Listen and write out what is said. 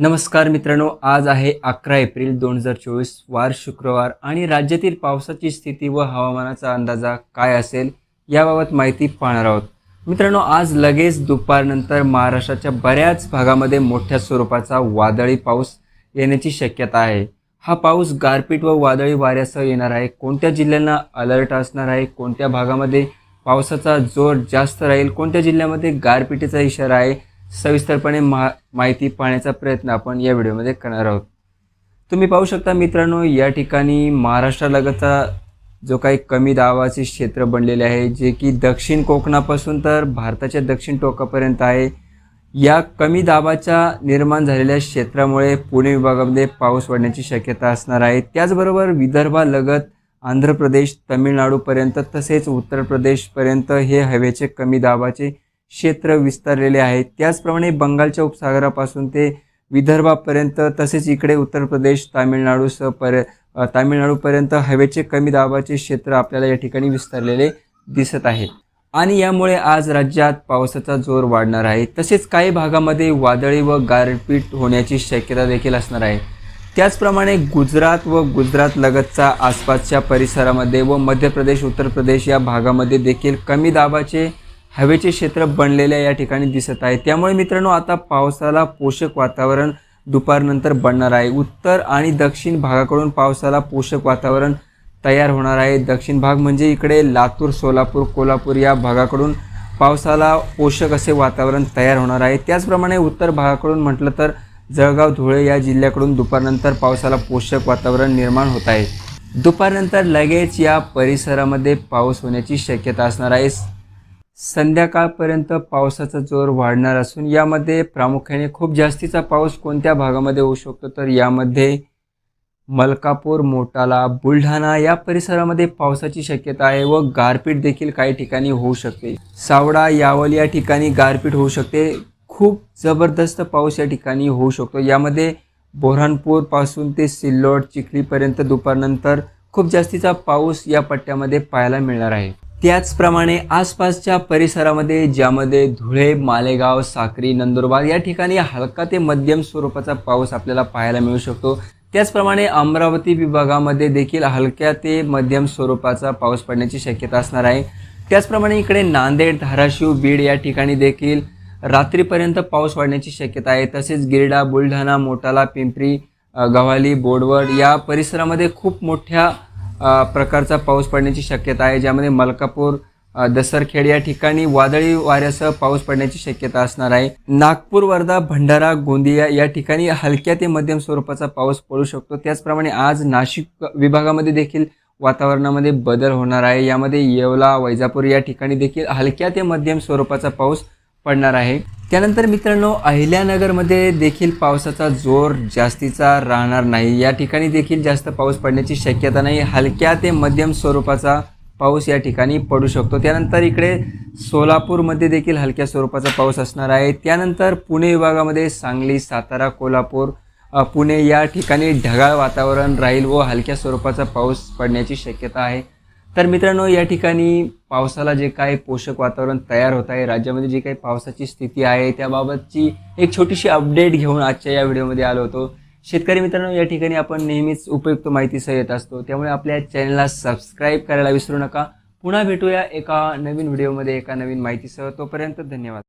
नमस्कार मित्रांनो आज आहे अकरा एप्रिल दोन हजार चोवीस वार शुक्रवार आणि राज्यातील पावसाची स्थिती व हवामानाचा अंदाजा काय असेल याबाबत माहिती पाहणार आहोत. मित्रांनो आज लगेच दुपारनंतर महाराष्ट्राच्या बऱ्याच भागामध्ये मोठ्या स्वरूपाचा वादळी पाऊस येण्याची शक्यता आहे. हा पाऊस गारपीट व वादळी वाऱ्यासह येणार आहे. कोणत्या जिल्ह्यांना अलर्ट असणार आहे? कोणत्या भागामध्ये पावसाचा जोर जास्त राहील? कोणत्या जिल्ह्यामध्ये गारपिटीचा इशारा आहे? सविस्तरपणे मा माहिती पाहण्याचा प्रयत्न आपण या व्हिडिओमध्ये करणार आहोत. तुम्ही पाहू शकता मित्रांनो या ठिकाणी महाराष्ट्रालगतचा जो काही कमी दाबाचे क्षेत्र बनलेले आहे जे की दक्षिण कोकणापासून तर भारताच्या दक्षिण टोकापर्यंत आहे. या कमी दाबाच्या निर्माण झालेल्या क्षेत्रामुळे पुणे विभागामध्ये पाऊस पडण्याची शक्यता असणार आहे. त्याचबरोबर विदर्भालगत आंध्र प्रदेश तमिळनाडूपर्यंत तसेच उत्तर प्रदेशपर्यंत हे हवेचे कमी दाबाचे क्षेत्र विस्तारलेले आहे त्याचप्रमाणे बंगालच्या उपसागरापासून ते विदर्भापर्यंत तसेच इकडे उत्तर प्रदेश तामिळनाडूसह पर तामिळनाडूपर्यंत हवेचे कमी दाबाचे क्षेत्र आपल्याला या ठिकाणी विस्तारलेले दिसत आहे. आणि यामुळे आज राज्यात पावसाचा जोर वाढणार आहे. तसेच काही भागामध्ये वादळी व गारपीट होण्याची शक्यता देखील असणार आहे. त्याचप्रमाणे गुजरात व गुजरात लगतच्या आसपासच्या परिसरामध्ये व मध्य प्रदेश उत्तर प्रदेश या भागामध्ये देखील कमी दाबाचे हवेचे क्षेत्र बनलेल्या या ठिकाणी दिसत आहे. त्यामुळे मित्रांनो आता पावसाला पोषक वातावरण दुपारनंतर बनणार आहे. उत्तर आणि दक्षिण भागाकडून पावसाला पोषक वातावरण तयार होणार आहे. दक्षिण भाग म्हणजे इकडे लातूर सोलापूर कोल्हापूर या भागाकडून पावसाला पोषक असे वातावरण तयार होणार आहे. त्याचप्रमाणे उत्तर भागाकडून म्हटलं तर जळगाव धुळे या जिल्ह्याकडून दुपारनंतर पावसाला पोषक वातावरण निर्माण होत आहे. दुपारनंतर लगेच या परिसरामध्ये पाऊस होण्याची शक्यता असणार आहे. संध्याकाळपर्यंत पावसाचा जोर वाढणार असून यामध्ये प्रामुख्याने खूप जास्तीचा पाऊस कोणत्या भागामध्ये होऊ शकतो? तर यामध्ये मलकापूर मोटाला बुलढाणा या परिसरामध्ये पावसाची शक्यता आहे व गारपीट देखील काही ठिकाणी होऊ शकते. सावडा यावल या ठिकाणी गारपीट होऊ शकते. खूप जबरदस्त पाऊस या ठिकाणी होऊ शकतो. यामध्ये बोऱ्हाणपूरपासून ते सिल्लोड चिखलीपर्यंत दुपारनंतर खूप जास्तीचा पाऊस या पट्ट्यामध्ये पाहायला मिळणार आहे. त्याचप्रमाणे आसपासच्या परिसरामध्ये ज्यामध्ये धुळे मालेगाव साक्री नंदुरबार या ठिकाणी हलका ते मध्यम स्वरूपाचा पाऊस आपल्याला पाहायला मिळू शकतो. त्याचप्रमाणे अमरावती विभागामध्ये देखील हलक्या ते मध्यम स्वरूपाचा पाऊस पडण्याची शक्यता असणार आहे. त्याचप्रमाणे इकडे नांदेड धाराशिव बीड या ठिकाणी देखील रात्रीपर्यंत पाऊस वाढण्याची शक्यता आहे. तसेच गिरडा बुलढाणा मोटाला पिंपरी गव्हाली बोडवड या परिसरामध्ये खूप मोठ्या प्रकारचा पाऊस पडण्याची शक्यता आहे ज्यामध्ये मलकापूर दसरखेड या ठिकाणी वादळी वाऱ्यासह पाऊस पडण्याची शक्यता असणार आहे. नागपूर वर्धा भंडारा गोंदिया या ठिकाणी हलक्या ते मध्यम स्वरूपाचा पाऊस पडू शकतो. त्याचप्रमाणे आज नाशिक विभागामध्ये देखील वातावरणामध्ये बदल होणार आहे. यामध्ये येवला वैजापूर या ठिकाणी देखील हलक्या ते मध्यम स्वरूपाचा पाऊस पडणार आहे. त्यानंतर मित्रांनो अहिल्यानगरमध्ये देखील पावसाचा जोर जास्तीचा राहणार नाही. या ठिकाणी देखील जास्त पाऊस पडण्याची शक्यता नाही. हलक्या ते मध्यम स्वरूपाचा पाऊस या ठिकाणी पडू शकतो. त्यानंतर इकडे सोलापूरमध्ये देखील हलक्या स्वरूपाचा पाऊस असणार आहे. त्यानंतर पुणे विभागामध्ये सांगली सातारा कोल्हापूर पुणे या ठिकाणी ढगाळ वातावरण राहील व हलक्या स्वरूपाचा पाऊस पडण्याची शक्यता आहे. तर मित्रांनो या ठिकाणी पावसाला जे काही पोषक वातावरण तयार होत आहे राज्यामध्ये जी काही पावसाची स्थिती आहे त्याबाबतची एक छोटीशी अपडेट घेऊन आजच्या या व्हिडिओमध्ये आलो होतो. शेतकरी मित्रांनो या ठिकाणी आपण नेहमीच उपयुक्त माहितीसह येत असतो. त्यामुळे आपल्या चॅनलला सबस्क्राईब करायला विसरू नका. पुन्हा भेटूया एका नवीन व्हिडिओमध्ये एका नवीन माहितीसह. तोपर्यंत धन्यवाद.